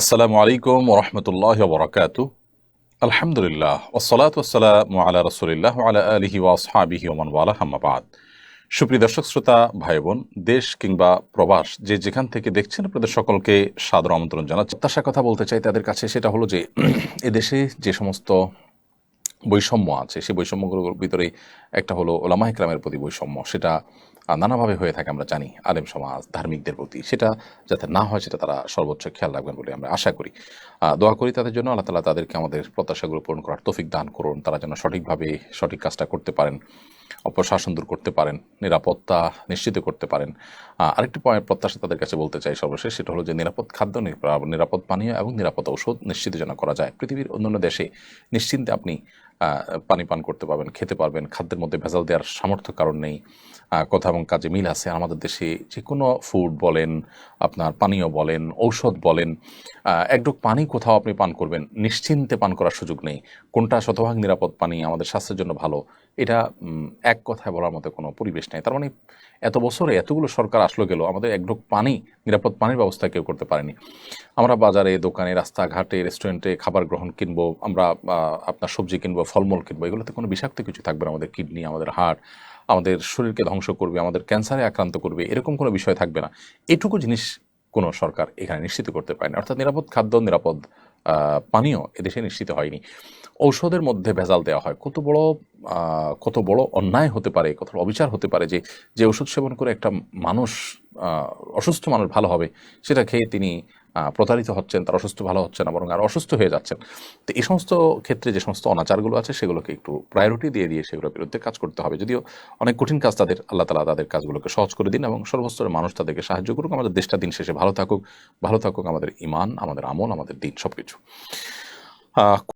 আসসালামু আলাইকুম ওরহমতুল্লাহ বরকাত আলহামদুলিল্লাহ ওসলাত ওসালাম আলা রসুলিল্লাহ আলা আলহি ওয়াসহাবিহি ওমান ওয়ালা হাম্মাবাদ সুপ্রিয় দর্শক, শ্রোতা ভাই বোন দেশ কিংবা প্রবাস, যে যেখান থেকে দেখছেন আপনাদের সকলকে সাদর আমন্ত্রণ জানাচ্ছি। প্রত্যাশার কথা বলতে চাই তাদের কাছে সেটা হলো যে, এদেশে যে সমস্ত বৈষম্য আছে সেই বৈষম্যগুলোর ভিতরে একটা হলো ওলামা ইকরামের প্রতি বৈষম্য। সেটা নানাভাবে হয়ে থাকে আমরা জানি, আলেম সমাজ, ধার্মিকদের প্রতি। সেটা যাতে না হয়, সেটা তারা সর্বোচ্চ খেয়াল রাখবেন বলে আমরা আশা করি। দোয়া করি তাদের জন্য, আল্লাহ তালা তাদেরকে আমাদের প্রত্যাশাগুলো পূরণ করার তৌফিক দান করুন, তারা যেন সঠিকভাবে সঠিক কাজটা করতে পারেন, অপশাসন দূর করতে পারেন, নিরাপত্তা নিশ্চিত করতে পারেন। আরেকটি প্রত্যাশা তাদের কাছে বলতে চাই সর্বশেষ, সেটা হলো যে নিরাপদ খাদ্য, নিরাপদ পানীয় এবং নিরাপদ ঔষধ নিশ্চিত যেন করা যায়। পৃথিবীর অন্যান্য দেশে নিশ্চিন্তে আপনি পানি পান করতে পারবেন, খেতে পারবেন। খাদ্যের মধ্যে ভেজাল দেওয়ার সামর্থ্য কারণ নেই। কথা এবং কাজে মিল আছে। আমাদের দেশে যে কোনো ফুড বলেন, আপনার পানীয় বলেন, ঔষধ বলেন একডুক পানি কোথাও আপনি পান করবেন, নিশ্চিন্তে পান করার সুযোগ নেই। কোনটা শতভাগ নিরাপদ পানি আমাদের স্বাস্থ্যের জন্য ভালো, এটা এক কথায় বলার মতো কোনো পরিবেশ নেই। তার মানে এত বছরে এতগুলো সরকার আসলো গেল, আমাদের একডুক পানি, নিরাপদ পানির ব্যবস্থা কেউ করতে পারেনি। আমরা বাজারে, দোকানে, রাস্তাঘাটে রেস্টুরেন্টে খাবার গ্রহণ কিনবো, আমরা আপনার সবজি কিনবো ফলমূল কিনবো। এগুলোতে কোনো বিষাক্ত কিছু থাকবে না। আমাদের কিডনি, আমাদের হার্ট আমাদের শরীরকে ধ্বংস করবে, আমাদের ক্যান্সারে আক্রান্ত করবে, এরকম কোনো বিষয় থাকবে না। এটুকু জিনিস কোনো সরকার এখানে নিশ্চিত করতে পারে না অর্থাৎ নিরাপদ খাদ্য, নিরাপদ পানীয় এদেশে নিশ্চিত হয়নি। ঔষধের মধ্যে ভেজাল দেওয়া হয়। কত বড় কত বড় অন্যায় হতে পারে, কত অবিচার হতে পারে যে যে ওষুধ সেবন করে একটা মানুষ অসুস্থ মানুষ ভালো হবে, সেটা খেয়ে তিনি প্রতারিত হচ্ছেন, তারা অসুস্থ, ভালো হচ্ছেন না, বরং আর অসুস্থ হয়ে যাচ্ছেন। তো এই সমস্ত ক্ষেত্রে যে সমস্ত অনাচারগুলো আছে, সেগুলোকে একটু প্রায়োরিটি দিয়ে দিয়ে সেগুলোর বিরুদ্ধে কাজ করতে হবে। যদিও অনেক কঠিন কাজ তাদের, আল্লাহ তালা তাদের কাজগুলোকে সহজ করে দিন এবং সর্বস্তরের মানুষ তাদেরকে সাহায্য করুক। আমাদের দেশটা দিন শেষে ভালো থাকুক ভালো থাকুক আমাদের ইমান আমাদের আমল, আমাদের দিন সব কিছু